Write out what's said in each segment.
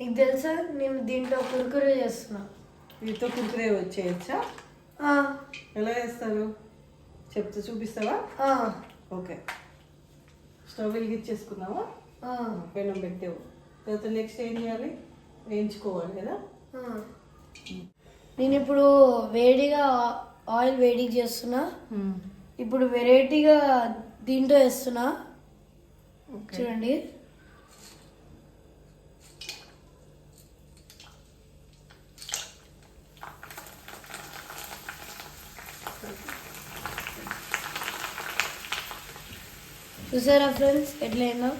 నీకు తెలుసా? నేను దీంట్లో కురుకురే చేస్తున్నా. వీటితో కుర్కురే వచ్చేయచ్చా ఎలా చేస్తారు చెప్తే చూపిస్తావా? ఓకే. స్టవ్ వెలిగించేసుకున్నావా పెనం పెట్టావు. తర్వాత నెక్స్ట్ ఏం చేయాలి? వేయించుకోవాలి కదా. నేను ఇప్పుడు వేడిగా ఆయిల్ వేడి చేస్తున్నా. ఇప్పుడు వెరైటీగా దీంట్లో వేస్తున్నా. చూడండి. చూసారా ఫ్రెండ్స్? ఎట్లయిందో?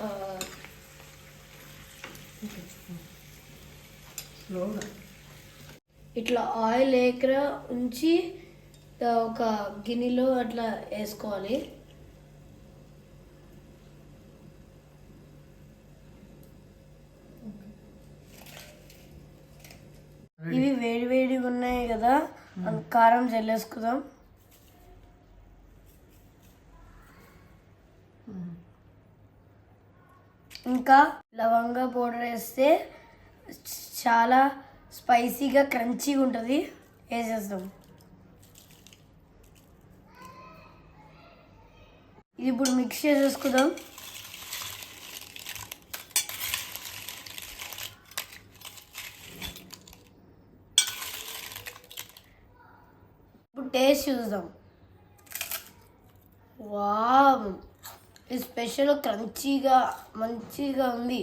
ఆ, స్లోగా ఇట్లా ఆయిల్ ఏకర ఉంచి ఒక గిన్నెలో అట్లా వేసుకోవాలి. ఇవి వేడి వేడిగా ఉన్నాయి కదా కారం జల్లేసుకుందాం. ఇంకా లవంగా పౌడర్ వేస్తే చాలా స్పైసీగా క్రంచీగా ఉంటుంది. వేసేస్తాం. ఇది ఇప్పుడు మిక్స్ చేసేసుకుందాం. ఇప్పుడు టేస్ట్ చూద్దాం. వావ్! ఇది స్పెషల్ క్రంచీగా మంచిగా ఉంది.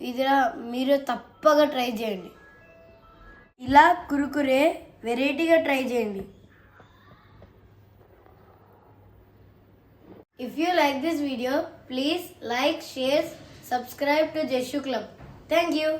ఇది మీరు తప్పగా ట్రై చేయండి. ఇలా కురుకురే వెరైటీగా ట్రై చేయండి. If you like this video please like share subscribe to Jeshu club thank you